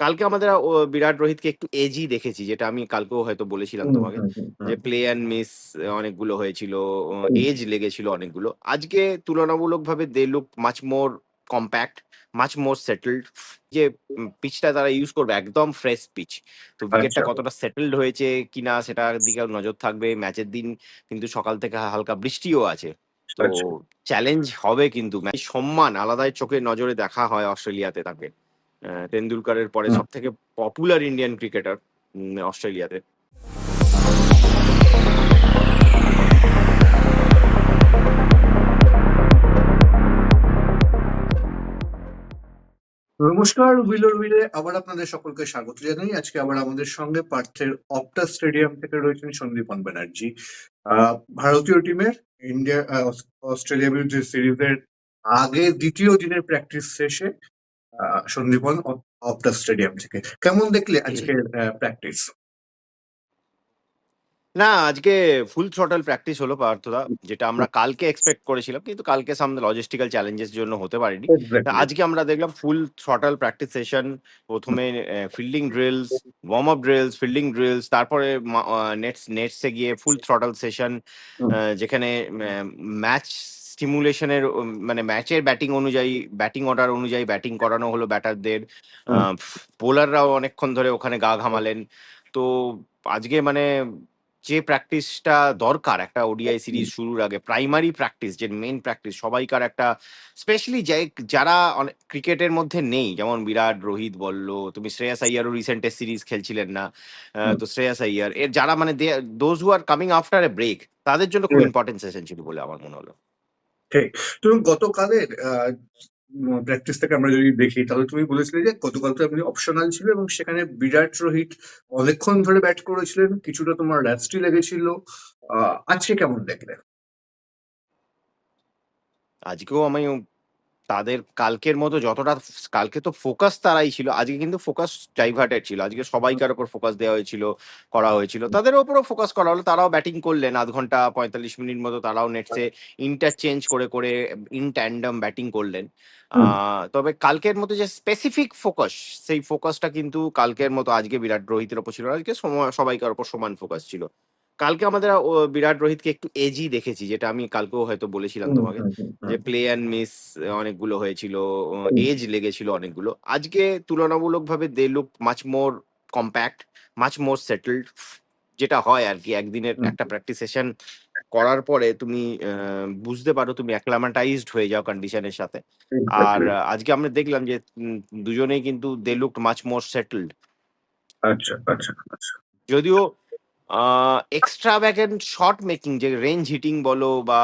কালকে আমাদের বিরাট রোহিতকে একটু এজি দেখেছি যেটা আমি কালকেও হয়তো বলেছিলাম তোমাকে যে প্লে অ্যান্ড মিস অনেকগুলো হয়েছিল এজ লেগেছিল অনেকগুলো। আজকে তুলনামূলকভাবে they look much more compact much more settled যে পিচটা তারা ইউজ করবে একদম ফ্রেশ পিচ তো উইকেটটা আচ্ছা। কতটা সেটেলড হয়েছে কিনা সেটার দিকে নজর থাকবে ম্যাচের দিন কিন্তু সকাল থেকে হালকা বৃষ্টিও আছে। তো। চ্যালেঞ্জ হবে কিন্তু ম্যাচ সম্মান আলাদাই চোখের নজরে দেখা হয় অস্ট্রেলিয়াতে তাকে। তেন্ডুলকারের পরে। সব থেকে পপুলার ইন্ডিয়ান ক্রিকেটার অস্ট্রেলিয়াতে। নমস্কার উইলোর উইলে আবার আপনাদের সকলকে স্বাগত জানাই। আজকে আবার আমাদের সঙ্গে পার্থের অপটা স্টেডিয়াম থেকে রয়েছেন সন্দীপন ব্যানার্জি। আহ, ভারতীয় টিমের ইন্ডিয়া অস্ট্রেলিয়া বিরুদ্ধে সিরিজের আগে দ্বিতীয় দিনের প্র্যাকটিস শেষে অপ- অপটা স্টেডিয়াম থেকে। কেমন দেখলে আজকের প্র্যাকটিস না আজকে ফুল থ্রটল প্র্যাকটিস হলো পার্থদা যেটা আমরা কালকে এক্সপেক্ট করেছিলাম কিন্তু কালকে সামনে লজিস্টিক্যাল চ্যালেঞ্জেস জন্য হতে পারেনি। আজকে আমরা দেখলাম ফুল থ্রটল প্র্যাকটিস সেশন প্রথমে fielding drills warm up drills fielding drills তারপরে নেটস নেটসে গিয়ে ফুল থ্রটল সেশন। যেখানে ম্যাচ স্টিমুলেশনের মানে ম্যাচের ব্যাটিং অনুযায়ী ব্যাটিং অর্ডার অনুযায়ী ব্যাটিং করানো হলো ব্যাটারদের। বোলাররাও অনেকক্ষণ ধরে ওখানে গা ঘামালেন। তো আজকে মানে যে প্র্যাকটিসটা দরকার একটা ওডিআই সিরিজ শুরুর আগে প্রাইমারি প্র্যাকটিস যে মেন প্র্যাকটিস সবাইকার একটা স্পেশালি যে যারা ক্রিকেটের মধ্যে নেই যেমন বিরাট রোহিত বলল তুমি শ্রেয়াস আইয়ারও রিসেন্ট সিরিজ খেলছিলেন না তো শ্রেয়াস আইয়ার এর যারা মানে those who are coming after a break তাদের জন্য খুব সেশন ছিল বলে আমার মনে হলো। তুমি গতকালের প্র্যাকটিস থেকে আমরা যদি দেখি, তাহলে তুমি বলেছিলে যে গতকাল তো আপনি অপশনাল ছিল এবং সেখানে বিরাট রোহিত অনেকক্ষণ ধরে ব্যাট করেছিলেন, কিছুটা তোমার র্যাস্টি লেগেছিল। আজকে কেমন দেখলে আজকেও আমি তাদের কালকের মতো যতটা কালকে তো ফোকাস তারাই ছিল আজকে কিন্তু ফোকাস ডাইভার্টেড ছিল আজকে সবাইকার ওপর ফোকাস দেওয়া হয়েছিল করা হয়েছিল তাদের ওপরও ফোকাস করা হলো তারাও ব্যাটিং করলেন আধ ঘণ্টা পঁয়তাল্লিশ মিনিট মতো তারাও নেটসে ইন্টারচেঞ্জ করে করে ইন ট্যান্ডাম ব্যাটিং করলেন। তবে কালকের মতো যে স্পেসিফিক ফোকাস সেই ফোকাসটা কিন্তু কালকের মতো আজকে বিরাট রোহিতের ওপর ছিল আজকে সময়- সবাইকার ওপর সমান ফোকাস ছিল। কালকে আমাদের বিরাট রোহিতকে একটু এজি দেখেছি যেটা আমি কালকেও হয়তো বলেছিলাম তোমাকে যে প্লে অ্যান্ড মিস অনেকগুলো হয়েছিল এজ লেগেছিল অনেকগুলো। আজকে তুলনামূলকভাবে they look much more compact much more settled যেটা হয় আর কি একদিনের একটা প্র্যাকটিস সেশন করার পরে তুমি বুঝতে পারো তুমি অ্যাক্লামাটাইজড হয়ে যাও কন্ডিশনের সাথে। আর আজকে আমরা দেখলাম যে দুজনেই কিন্তু they look much more settled আচ্ছা আচ্ছা আচ্ছা। যদিও এক্সট্রা ব্যাকেন্ড শট মেকিং যে রেঞ্জ হিটিং বলো বা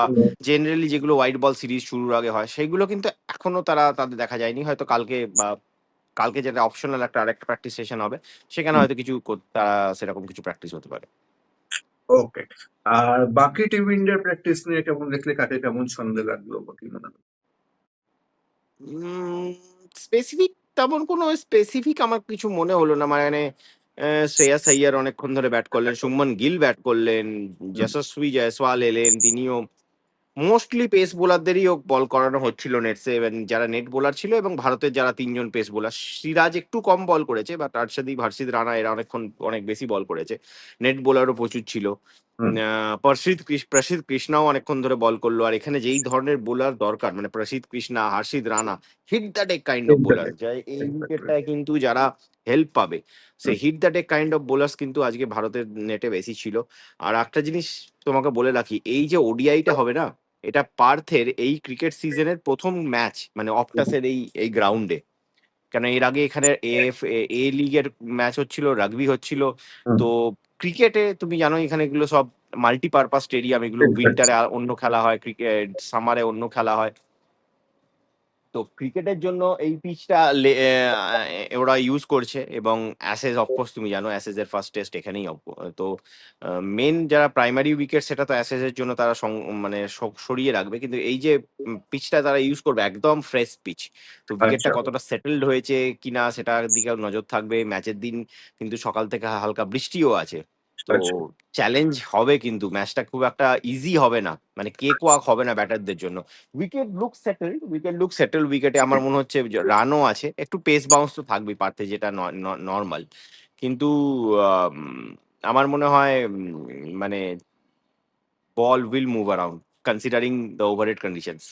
জেনারেলি যেগুলো হোয়াইট বল সিরিজ শুরুর আগে হয় সেগুলো কিন্তু এখনও তারা তাদের দেখা যায়নি। হয়তো কালকে বা কালকে যেটা অপশনাল একটা আরেকটা প্র্যাকটিস সেশন হবে সেখানে হয়তো কিছু তারা সেরকম কিছু প্র্যাকটিস হতে পারে। ওকে আর বাকি টিম ইন্ডিয়ার প্র্যাকটিস নিয়ে কেমন দেখলে কাকে কেমন সন্দেহ লাগল বা কি মনে স্পেসিফিক তেমন কোনো স্পেসিফিক আমার কিছু মনে হলো না মানে শ্রেয়াস আইয়ার অনেকক্ষণ ধরে ব্যাট করলেন সুমন গিল ব্যাট করলেন যশস্বী জয়সওয়াল এলেন তিনিও মোস্টলি পেস বোলারদেরই বল করানো হচ্ছিল নেটসে সেভেন যারা নেট বোলার ছিল এবং ভারতের যারা তিনজন পেস বোলার সিরাজ একটু কম বল করেছে বাট আরশাদীপ ভার্সিদ রানা এরা অনেকক্ষণ অনেক বেশি বল করেছে। নেট বোলারও প্রচুর ছিল। আহ, প্রসিদ্ধ প্রসিদ্ধ কৃষ্ণাও অনেকক্ষণ ধরে বল করল। আর এখানে যেই ধরনের বোলার দরকার মানে Prasidh Krishna Harshit Rana hit the deck kind of bowler deck. এই. উইকেটটায় কিন্তু যারা হেল্প পাবে। সে hit the deck kind of bowlers কিন্তু আজকে ভারতের নেটে বেশি ছিল। আর একটা জিনিস তোমাকে বলে রাখি এই যে ওডিআইটা হবে না এটা পার্থের এই ক্রিকেট সিজনের প্রথম ম্যাচ মানে অপটাসের এই এই গ্রাউন্ডে। কেন এর আগে এখানে এ লিগের ম্যাচ হচ্ছিল রাগবি হচ্ছিল তো ক্রিকেটে তুমি জানো এখানে এগুলো সব মাল্টিপারপাস স্টেডিয়াম এগুলো উইন্টারে অন্য খেলা হয় ক্রিকেট সামারে অন্য খেলা হয়। তো ক্রিকেটের জন্য এই পিচটা ওরা ইউজ করছে এবং অ্যাসেজ অফকোর্স তুমি জানো অ্যাসেজ এর ফার্স্ট টেস্ট এখানেই তো মেন যারা প্রাইমারি উইকেট সেটা তো অ্যাসেজ এর জন্য তারা মানে সরিয়ে রাখবে। কিন্তু এই যে পিচটা তারা ইউজ করবে একদম ফ্রেশ পিচ তো উইকেটটা আচ্ছা। কতটা সেটেলড হয়েছে কিনা সেটার দিকে নজর থাকবে। ম্যাচের দিন কিন্তু সকাল থেকে হালকা বৃষ্টিও আছে। তো আচ্ছা। চ্যালেঞ্জ হবে কিন্তু ম্যাচটা খুব একটা ইজি হবে না। মানে কেক ওয়াক হবে না ব্যাটারদের জন্য। Wicket look settled, wicket look settled উইকেটে আমার মনে হচ্ছে রানও আছে। একটু পেস বাউন্স তো থাকবেই পার্থে যেটা ন ন কিন্তু আম আমার মনে হয় মানে ball will move around considering the overhead conditions.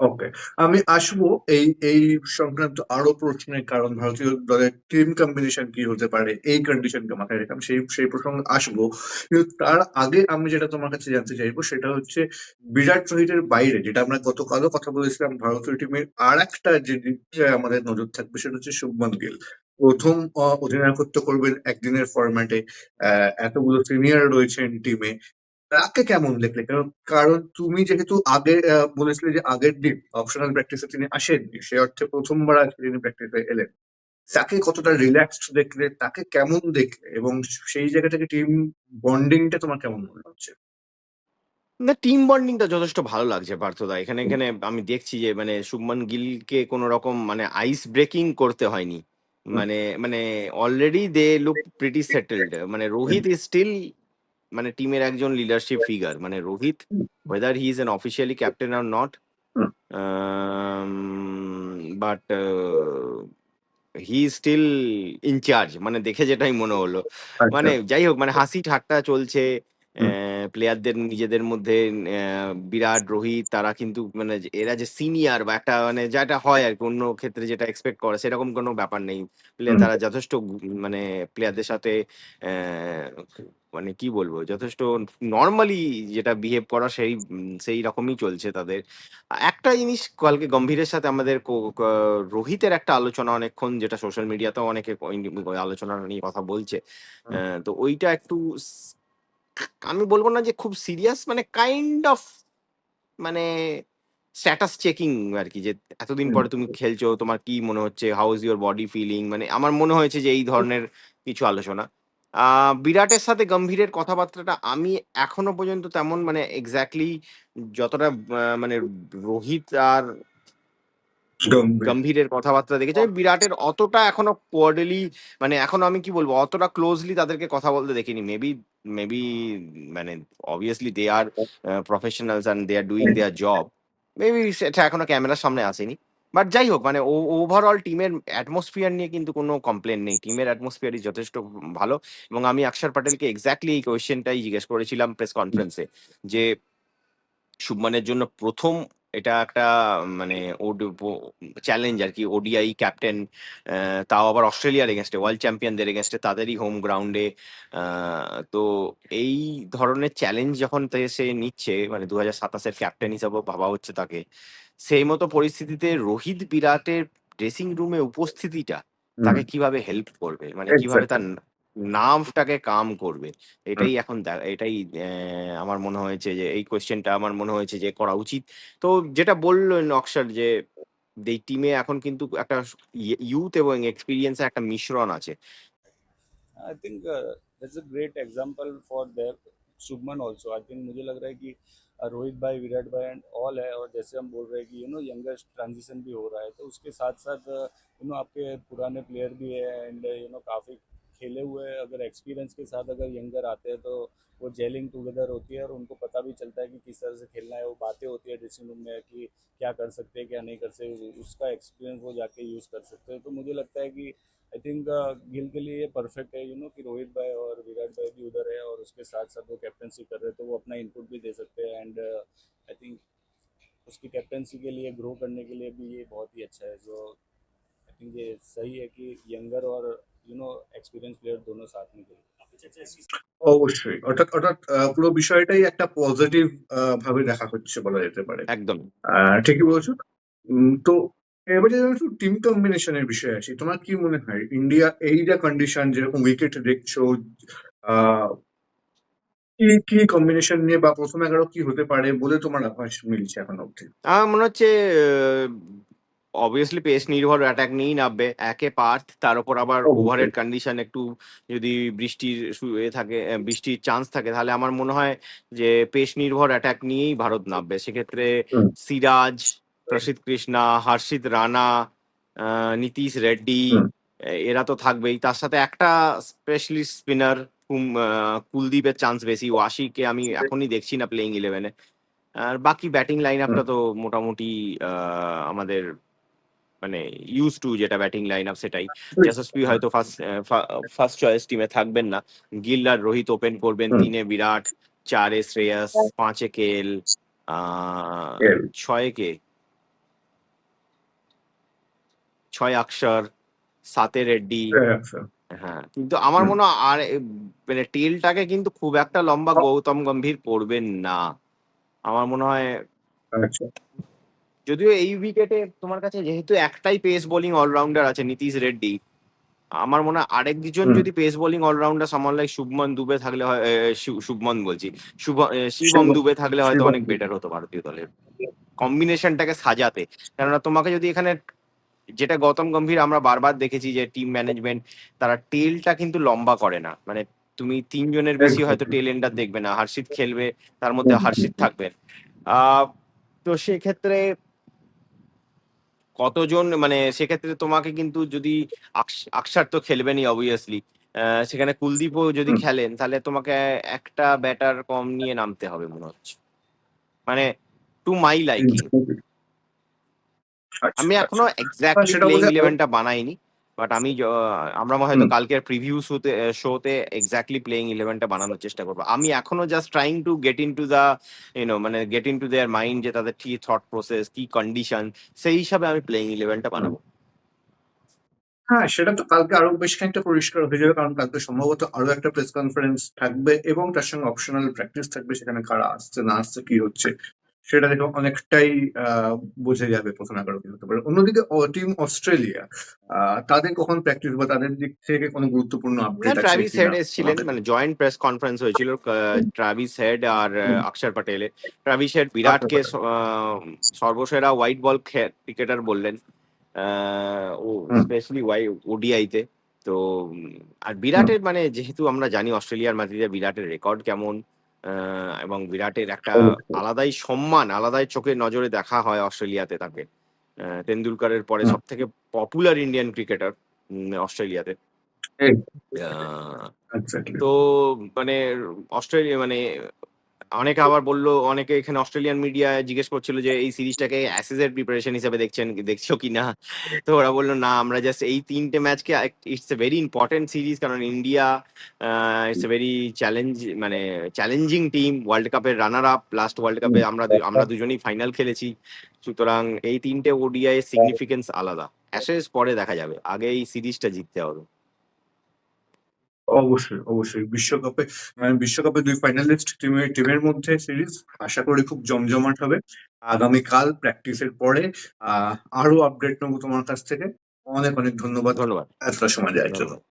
Okay. আমি আসব এই এই সংক্রান্ত আরও প্রশ্নের কারণ ভারতীয় দলের টিম কম্বিনেশন কি হতে পারে, এই কন্ডিশনকে মাথায় রেখে আমি সেই সেই প্রসঙ্গে আসব। কিন্তু তার আগে আমি যেটা তোমার কাছে জানতে চাইব সেটা হচ্ছে বিরাট কোহলির বাইরে, যেটা আমরা গতকালও কথা বলেছিলাম, ভারতীয় টিমের আরেকটা যে দিকে আমাদের নজর থাকবে সেটা হচ্ছে শুভমান গিল। প্রথম অধিনায়কত্ব করবেন একদিনের ফরম্যাটে। এতগুলো সিনিয়র রয়েছেন টিমে। তাকে কেমন দেখলে? কারণ কারণ তুমি যেহেতু আগে বলেছিলে যে আগের দিন অপশনাল প্র্যাকটিসে তিনি আসেননি। সে অর্থে প্রথমবার আজকে তিনি প্র্যাকটিসে এলেন। তাকে কতটা রিল্যাক্সড দেখলে? তাকে কেমন দেখলে? এবং সেই জায়গা থেকে টিম বন্ডিংটা তোমার কেমন মনে হচ্ছে? না টিম বন্ডিংটা যথেষ্ট ভালো লাগছে পার্থদা। এখানে এখানে আমি দেখছি যে মানে শুভমান গিলকে কোন রকম মানে আইস ব্রেকিং করতে হয়নি। মানে মানে already they look pretty settled. মানে রোহিত ইস স্টিল মানে টিমের একজন লিডারশিপ ফিগার মানে Rohit whether he is an officially captain or not but he still in charge মানে দেখে যেটাই মনে হলো। আচ্ছা। মানে যাই হোক মানে হাসি ঠাট্টা চলছে প্লেয়ারদের নিজেদের মধ্যে বিরাট, রোহিত তারা কিন্তু মানে এরা যে সিনিয়র বা একটা মানে যেটা হয় আরকি অন্য ক্ষেত্রে যেটা এক্সপেক্ট করে সেরকম কোনো ব্যাপার নেই। Play hmm. তারা যথেষ্ট মানে প্লেয়ারদের সাথে মানে কি বলব? যথেষ্ট নরমালি যেটা বিহেভ করা সেই সেই রকমই চলছে তাদের। একটা জিনিস কালকে গম্ভীরের সাথে আমাদের রোহিতের একটা আলোচনা অনেকক্ষণ যেটা সোশ্যাল মিডিয়াতেও অনেকে আলোচনা নিয়ে কথা বলছে। তো ওইটা একটু আমি বলব না যে খুব সিরিয়াস মানে কাইন্ড অফ মানে স্ট্যাটাস চেকিং আর কি যে এতদিন পরে তুমি খেলছো, তোমার কি মনে হচ্ছে? How is your body feeling? মানে আমার মনে হয়েছে যে এই ধরনের কিছু আলোচনা। বিরাটের সাথে গম্ভীরের কথাবার্তাটা আমি এখনও পর্যন্ত তেমন মানে এক্সাক্টলি যতটা মানে রোহিত আর। গম্ভীরের কথাবার্তা দেখেছি। আমি বিরাটের অতটা এখনও কোয়ার্ডারলি মানে এখনও আমি কি বলব? অতটা ক্লোজলি তাদেরকে কথা বলতে দেখিনি। মেবি মেবি মানে obviously they are a professionals and they are doing their job. Maybe সেটা এখনও ক্যামেরার সামনে আসেনি। বাট যাই হোক মানে ওভারঅল টিমের অ্যাটমসফিয়ার নিয়ে কিন্তু কোনো কমপ্লেন নেই। টিমের অ্যাটমসফিয়ার ইস যথেষ্ট ভালো এবং আমি অক্ষর প্যাটেলকে এক্সাক্টলি এই কোয়েশ্চেনটাই জিজ্ঞেস করেছিলাম প্রেস কনফারেন্সে যে শুভমানের জন্য ১ম এটা একটা মানে চ্যালেঞ্জ আরকি ওডিআই ক্যাপ্টেন তাও আবার অস্ট্রেলিয়ার এগেইনস্ট এ ওয়ার্ল্ড চ্যাম্পিয়নদের এগেইনস্ট এ তাদেরই হোম গ্রাউন্ডে। তো এই ধরনের চ্যালেঞ্জ যখন সে নিচ্ছে মানে ২০২৭ এর ক্যাপ্টেন হিসাবে ভাবা হচ্ছে তাকে। সেই মতো পরিস্থিতিতে রোহিত বিরাটের ড্রেসিং রুমে উপস্থিতিটা তাকে কীভাবে হেল্প করবে? মানে কীভাবে তার। নার্ভটাকে কাম করবে? হুম। এটাই এখন দে এটাই অ্যা আমার মনে হয়েছে যে এই কোয়েশ্চেনটা আমার মনে হয়েছে যে করা উচিত। তো যেটা বললেন অক্ষর যে এই টিমে এখন কিন্তু একটা ই ইয়ুথ এবং এক্সপেরিয়েন্স এর একটা মিশ্রণ আছে। I think that's a great example for there Shubman also I think मुझे लग रहा है कि अ, रोहित भाई विराट भाई एंड ऑल है और जैसे हम बोल रहे हैं कि यू नो यंगेस्ट ट्रांजिशन भी हो रहा है तो उसके साथ साथ यू नो आपके पुराने प्लेयर भी है एंड यू नो काफ़ी खेले हुए अगर एक्सपीरियंस के साथ अगर यंगर आते हैं तो वो जेलिंग टुगेदर होती है और उनको पता भी चलता है कि किस तरह से खेलना है, वो बातें होती है ड्रेसिंग रूम में कि क्या कर सकते हैं, क्या नहीं कर सकते उसका एक्सपीरियंस वो जाके यूज़ कर सकते हैं। तो मुझे लगता है कि आई थिंक गिल के लिए परफेक्ट है यू नो कि रोहित भाई और विराट भाई भी उधर है और उसके साथ साथ वो कैप्टनसी कर रहे हैं तो वो अपना इनपुट भी दे सकते हैं एंड आई थिंक उसकी कैप्टनसी के लिए ग्रो करने के लिए भी ये बहुत ही अच्छा है। जो आई थिंक ये सही है कि यंगर और অবশ্যই অর্থাৎ অর্থাৎ পুরো বিষয়টাই একটা পজিটিভ ভাবে দেখা হচ্ছে বলা যেতে পারে। একদম। ঠিকই বলছো। তো এবারে একটু টিম কম্বিনেশনের বিষয় আছে। তোমার কি মনে হয়? ইন্ডিয়া এই যা কন্ডিশন যেরকম উইকেট দেখছ কি কি কম্বিনেশন নিয়ে বা প্রথম এগারো কি হতে পারে বলে তোমার আভাস মিলছে এখন অবধি? আমার মনে হচ্ছে অবভিয়াসলি পেস নির্ভর অ্যাটাক নিয়েই নামবে। একে পার্থ তার উপর আবার। ওভারহেড কন্ডিশন একটু যদি বৃষ্টির এ থাকে বৃষ্টির চান্স থাকে তাহলে আমার মনে হয় যে পেস নির্ভর অ্যাটাক নিয়েই ভারত নামবে। সেক্ষেত্রে সিরাজ, প্রসিদ্ধ কৃষ্ণা, হর্ষিত রানা, নীতিশ রেড্ডি এরা তো থাকবেই। তার সাথে একটা স্পেশালিস্ট স্পিনার কুলদীপের চান্স বেশি ওয়াশিকে আমি এখনই দেখছি না প্লেইং ইলেভেনে আর বাকি ব্যাটিং লাইন আপটা তো মোটামুটি আহ, আমাদের মানে ইউজ টু যেটা ব্যাটিং লাইন আপ সেটাই যশস্বী হয়তো ফার্স্ট ফার্স্ট চয়েস টিমে থাকবেন না। গিল আর রোহিত ওপেন করবেন। তিনে বিরাট চারে শ্রেয়াস পাঁচে কেল আহ, কেল। ছয়ে কে? ছয় অক্ষর সাতে রেড্ডি। হ্যাঁ কিন্তু আমার মনে হয় আর মানে টেলটাকে কিন্তু খুব একটা লম্বা গৌতম গম্ভীর করবেন না। আমার মনে হয় আচ্ছা। যদিও এই উইকেটে তোমার কাছে যেহেতু একটাই পেস বোলিং অলরাউন্ডার আছে নীতিশ রেড্ডি আমার মনে হয় আরেক দুজন যদি pace bowling allrounder someone like Shubman Dube থাকলে হয় শুভমন বলছি শুভ শিবম দুবে থাকলে হয়তো অনেক বেটার হতো ভারতীয় দলের। কম্বিনেশনটাকে সাজাতে। কেননা তোমাকে যদি এখানে যেটা গৌতম গম্ভীর আমরা বারবার দেখেছি যে টিম ম্যানেজমেন্ট তারা টেলটা কিন্তু লম্বা করে না। মানে তুমি তিনজনের বেশি হয়তো টেল এন্ডার দেখবে না। হর্ষিত খেলবে তার মধ্যে হুম। থাকবে। আহ, তো সেক্ষেত্রে কতজন মানে সেক্ষেত্রে তোমাকে কিন্তু যদি আকসার তো খেলবেনই অবভিয়াসলি সেখানে কুলদীপও যদি খেলেন তাহলে তোমাকে একটা ব্যাটার কম নিয়ে নামতে হবে মনে হচ্ছে। মানে টু মাই লাইকিং আমি এখনও আচ্ছা। এক্স্যাক্টলি প্লেইং ইলেভেনটা বানাইনি। বাট আমি য- আমরা হয়তো। কালকের প্রিভিউ শোতে শোতে এক্স্যাক্টলি প্লেইং ইলেভেনটা বানানোর চেষ্টা করব। আমি এখনও just trying to get in to the you know মানে get in to their mind যে তাদের কি থট প্রসেস কি কন্ডিশন সেই হিসাবে আমি প্লেইং ইলেভেনটা বানাবো। হ্যাঁ সেটা তো কালকে আরও বেশ খানিকটা পরিষ্কার হয়ে যাবে কারণ কালকে সম্ভবত আরও একটা প্রেস কনফারেন্স থাকবে এবং তার সঙ্গে অপশনাল প্র্যাকটিস থাকবে সেখানে কারা আসছে না আসছে কি হচ্ছে। সেটা দেখে অনেকটাই আহ, বোঝা যাবে প্রথম এগারো কি হতে পারে। অন্যদিকে টিম অস্ট্রেলিয়া তাদের কখন প্র্যাকটিস বা তাদের দিক থেকে কোনো গুরুত্বপূর্ণ আপডেট আছে ট্রাভিস হেড এসেছিলেন মানে জয়েন্ট প্রেস কনফারেন্স হয়েছিল ট্রাভিস হেড আর অক্ষর পটেলে ট্রাভিস হেড বিরাটকে সর্বসেরা হোয়াইট বল ক্রিকেটার বললেন আহ, ও স্পেশালি ওয়াই ওডিআইতে তো। আর বিরাটের মানে যেহেতু আমরা জানি অস্ট্রেলিয়ার মাটিতে বিরাটের রেকর্ড কেমন এবং বিরাটের একটা আলাদাই সম্মান আলাদাই চোখে নজরে দেখা হয় অস্ট্রেলিয়াতে তাকে। আহ, তেন্ডুলকারের পরে সব থেকে পপুলার ইন্ডিয়ান ক্রিকেটার অস্ট্রেলিয়াতে. তো মানে অস্ট্রেলিয়া মানে অনেকে আবার বলল, অনেকে এখানে অস্ট্রেলিয়ান মিডিয়া জিজ্ঞেস করছিল যে, এই সিরিজটাকে অ্যাসেস এর প্রিপারেশন হিসেবে দেখছেন, দেখছ কি না? তো ওরা বলল, না, আমরা জাস্ট এই তিনটে ম্যাচকে it's a very important series কারণ India it's a very challenge মানে চ্যালেঞ্জিং টিম ওয়ার্ল্ড কাপের রানার আপ লাস্ট ওয়ার্ল্ড কাপে আমরা আমরা দুজনেই ফাইনাল খেলেছি। সুতরাং এই তিনটে ওডিআই সিগনিফিকেন্স আলাদা। অ্যাসেস পরে দেখা যাবে, আগে এই সিরিজটা জিততে হবে। অবশ্যই অবশ্যই। বিশ্বকাপে মানে বিশ্বকাপে দুই ফাইনালিস্ট টিমের টিমের মধ্যে সিরিজ আশা করি খুব জমজমাট হবে। আগামীকাল প্র্যাকটিসের পরে আহ আরও আপডেট নেব তোমার কাছ থেকে। অনেক অনেক ধন্যবাদ। ধন্যবাদ। এতটা সময় দেওয়ার জন্য।